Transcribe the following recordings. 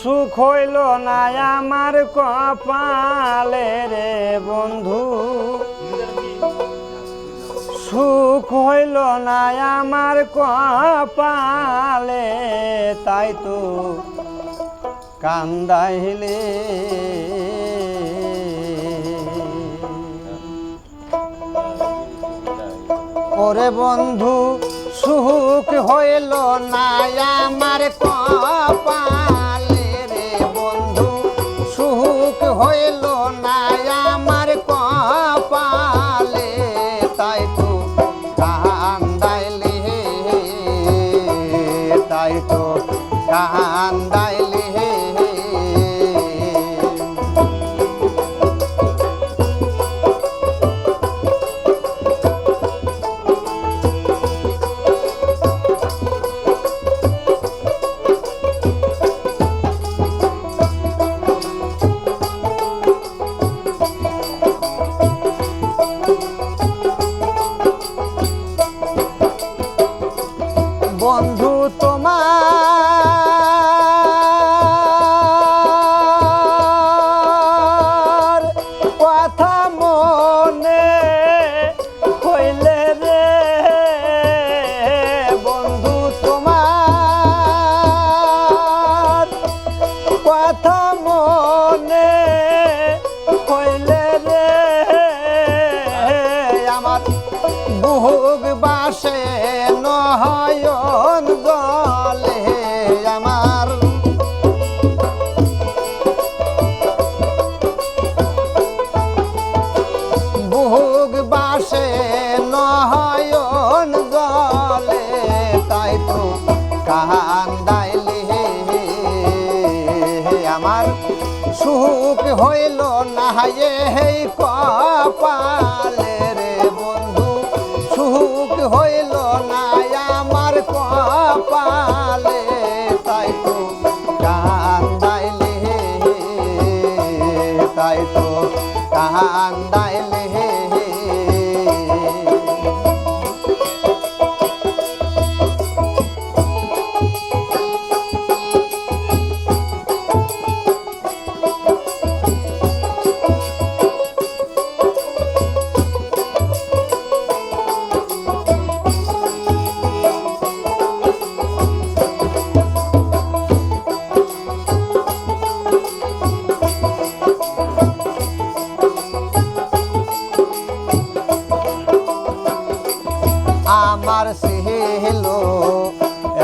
সুখ হইল না আমার কপালে রে বন্ধু। সুখ হইল না আমার কপালে, তাই তো কান্দাইলে। ওরে বন্ধু সুখ হইল না আমার কপালে রে বন্ধু সুখ হইল নয়ন গলে আমার। বুক বাসে নয়ন গলে তাই তো কান্দাইলে আমার। সুখ হইল না হে কপালে কান্দাইলে আমার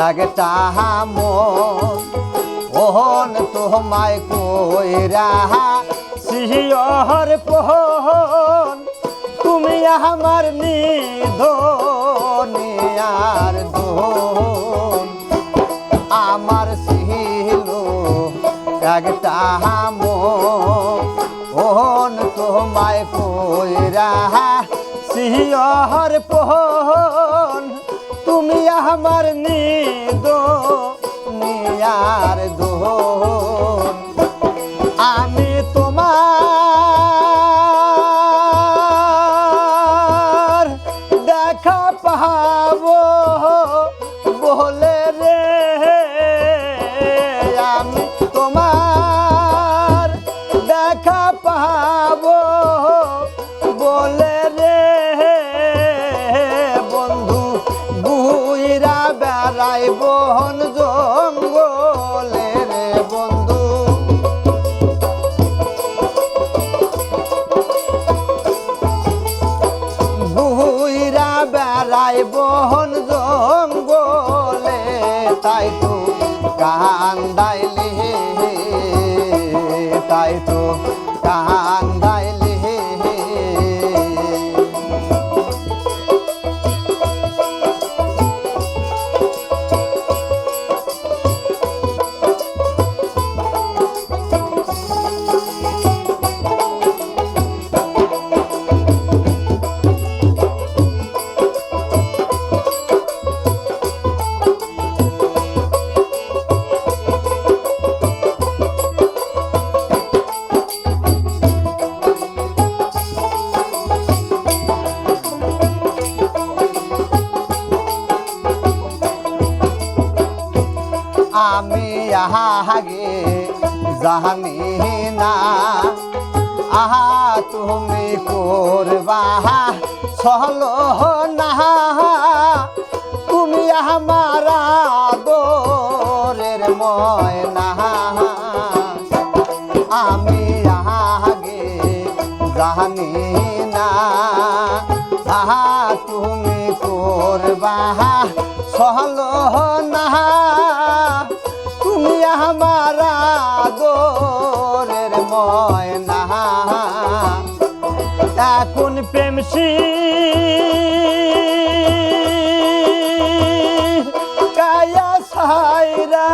একটা মন ওহন তোমায় কইরা সিহিয়র পোহন। তুমি আমার নিধনিয়ার দোন আমার ছিল একটা মন তোমায় কইরা সিহর পোহন। আমার নিদ নিয়ার দোহন। আমি তোমার দেখা পাবো বলে বেড়াই বহন জঙ্গলে রে বন্ধু। বুইরা বেড়াই বহন জঙ্গলে, তাই তো কান্দাইলে। তাই তো কান্দাইলে। জানি আহা তুমি করবা চলো না তুমি আমারা দোরের ময়না আমি আগে জানি না আহা তুমি করবা চলো না আমারা দোরের ময়না। এখন প্রেম কায়া সাইরা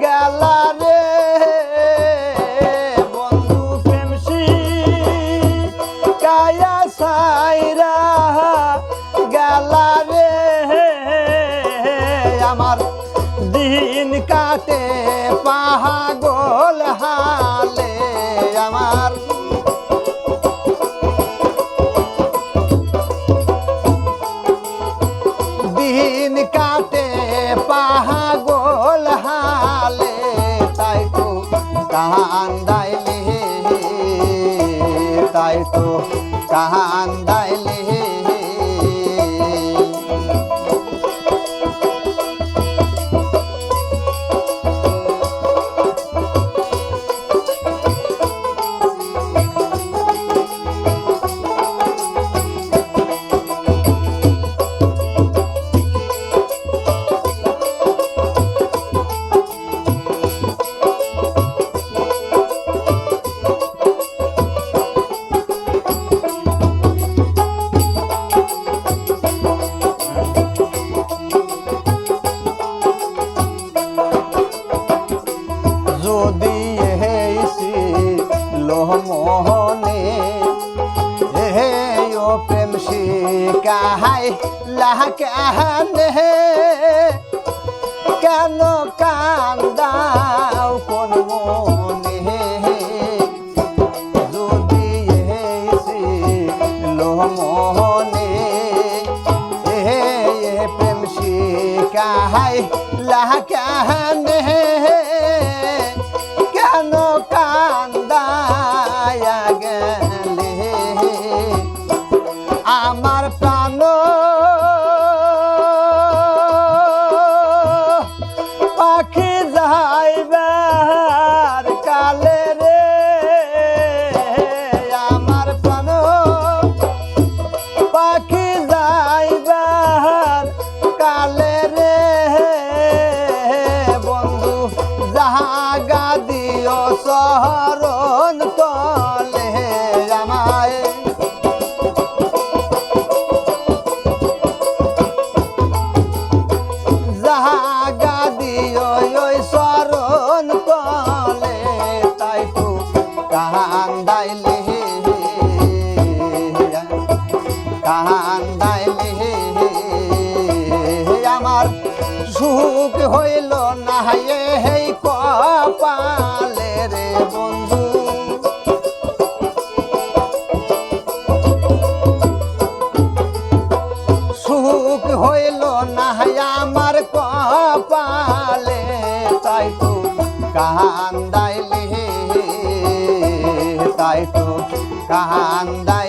গেলা রে। বন্ধু, প্রেম কায়া সাইরা গেলা রে। কাটে পাহাগল হালে আমার। দিন কাটে শিকাহাই লাহানে কেন কান্দাও সুখ হইল না এই কপালে রে বন্ধু। সুখ হইল না আমার কপালে, তাই তো কান্দাইলে তাই তো কান্দা